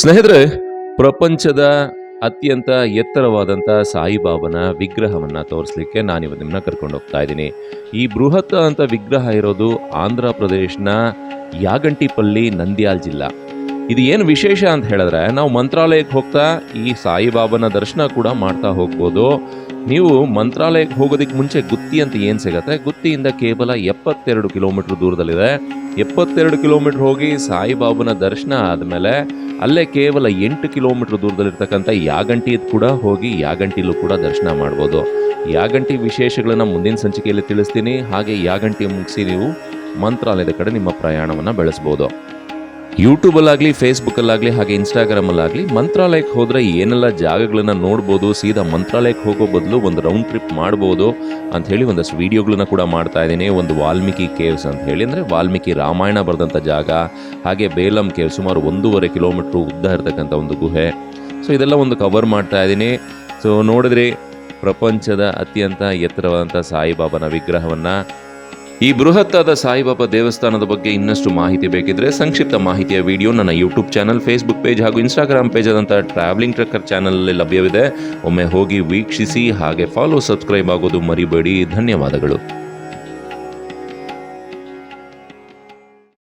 ಸ್ನೇಹಿತರೆ, ಪ್ರಪಂಚದ ಅತ್ಯಂತ ಎತ್ತರವಾದಂಥ ಸಾಯಿಬಾಬನ ವಿಗ್ರಹವನ್ನು ತೋರಿಸ್ಲಿಕ್ಕೆ ನಾನಿವತ್ತು ನಿಮ್ಮನ್ನ ಕರ್ಕೊಂಡು ಹೋಗ್ತಾ ಇದ್ದೀನಿ. ಈ ಬೃಹತ್ ಅಂತ ವಿಗ್ರಹ ಇರೋದು ಆಂಧ್ರ ಪ್ರದೇಶನ ಯಾಗಂಟಿಪಲ್ಲಿ, ನಂದ್ಯಾಲ್ ಜಿಲ್ಲಾ. ಇದು ಏನು ವಿಶೇಷ ಅಂತ ಹೇಳಿದ್ರೆ, ನಾವು ಮಂತ್ರಾಲಯಕ್ಕೆ ಹೋಗ್ತಾ ಈ ಸಾಯಿಬಾಬನ ದರ್ಶನ ಕೂಡ ಮಾಡ್ತಾ ಹೋಗ್ಬೋದು. ನೀವು ಮಂತ್ರಾಲಯಕ್ಕೆ ಹೋಗೋದಕ್ಕೆ ಮುಂಚೆ ಗುತ್ತಿ ಅಂತ ಏನು ಸಿಗತ್ತೆ? ಗುತ್ತಿಯಿಂದ ಕೇವಲ ಎಪ್ಪತ್ತೆರಡು ಕಿಲೋಮೀಟ್ರ್ ದೂರದಲ್ಲಿದೆ. ಎಪ್ಪತ್ತೆರಡು ಕಿಲೋಮೀಟ್ರ್ ಹೋಗಿ ಸಾಯಿಬಾಬನ ದರ್ಶನ ಆದಮೇಲೆ ಅಲ್ಲೇ ಕೇವಲ ಎಂಟು ಕಿಲೋಮೀಟರ್ ದೂರದಲ್ಲಿರ್ತಕ್ಕಂಥ ಯಾಗಂಟಿ ಕೂಡ ಹೋಗಿ ಯಾಗಂಟಿಲೂ ಕೂಡ ದರ್ಶನ ಮಾಡ್ಬೋದು. ಯಾಗಂಟಿ ವಿಶೇಷಗಳನ್ನ ಮುಂದಿನ ಸಂಚಿಕೆಯಲ್ಲಿ ತಿಳಿಸ್ತೀನಿ. ಹಾಗೆ ಯಾಗಂಟಿ ಮುಗಿಸಿ ನೀವು ಮಂತ್ರಾಲಯದ ಕಡೆ ನಿಮ್ಮ ಪ್ರಯಾಣವನ್ನು ಬೆಳೆಸ್ಬೋದು. ಯೂಟ್ಯೂಬಲ್ಲಾಗಲಿ, ಫೇಸ್ಬುಕ್ಕಲ್ಲಾಗಲಿ, ಹಾಗೆ ಇನ್ಸ್ಟಾಗ್ರಾಮಲ್ಲಾಗಲಿ, ಮಂತ್ರಾಲಯಕ್ಕೆ ಹೋದರೆ ಏನೆಲ್ಲ ಜಾಗಗಳನ್ನು ನೋಡ್ಬೋದು, ಸೀದಾ ಮಂತ್ರಾಲಯಕ್ಕೆ ಹೋಗೋ ಬದಲು ಒಂದು ರೌಂಡ್ ಟ್ರಿಪ್ ಮಾಡ್ಬೋದು ಅಂತ ಒಂದಷ್ಟು ವೀಡಿಯೋಗಳನ್ನ ಕೂಡ ಮಾಡ್ತಾ ಇದ್ದೀನಿ. ಒಂದು ವಾಲ್ಮೀಕಿ ಕೇವ್ಸ್ ಅಂತ ಹೇಳಿ. ಅಂದರೆ ವಾಲ್ಮೀಕಿ ರಾಮಾಯಣ ಬರೆದಂಥ ಜಾಗ, ಹಾಗೆ ಬೇಲಂ ಕೇವ್ ಸುಮಾರು ಒಂದೂವರೆ ಕಿಲೋಮೀಟ್ರ್ ಉದ್ದ ಇರತಕ್ಕಂಥ ಒಂದು ಗುಹೆ. ಸೊ ಇದೆಲ್ಲ ಒಂದು ಕವರ್ ಮಾಡ್ತಾ ಇದ್ದೀನಿ. ಸೊ ನೋಡಿದ್ರಿ, ಪ್ರಪಂಚದ ಅತ್ಯಂತ ಎತ್ತರವಾದಂಥ ಸಾಯಿಬಾಬಾನ ವಿಗ್ರಹವನ್ನು. ಈ ಬೃಹತ್ತಾದ ಸಾಯಿಬಾಬಾ ದೇವಸ್ಥಾನದ ಬಗ್ಗೆ ಇನ್ನಷ್ಟು ಮಾಹಿತಿ ಬೇಕಿದ್ರೆ ಸಂಕ್ಷಿಪ್ತ ಮಾಹಿತಿಯ ವಿಡಿಯೋ ನನ್ನ ಯೂಟ್ಯೂಬ್ ಚಾನಲ್ ಫೇಸ್ಬುಕ್ ಪೇಜ್ ಹಾಗೂ ಇನ್ಸ್ಟಾಗ್ರಾಮ್ ಪೇಜ್ ಆದಂತಹ ಟ್ರಾವೆಲಿಂಗ್ ಟ್ರಕ್ಕರ್ ಚಾನಲಲ್ಲಿ ಲಭ್ಯವಿದೆ. ಒಮ್ಮೆ ಹೋಗಿ ವೀಕ್ಷಿಸಿ, ಹಾಗೆ ಫಾಲೋ ಸಬ್ಸ್ಕ್ರೈಬ್ ಆಗೋದು ಮರಿಬೇಡಿ. ಧನ್ಯವಾದಗಳು.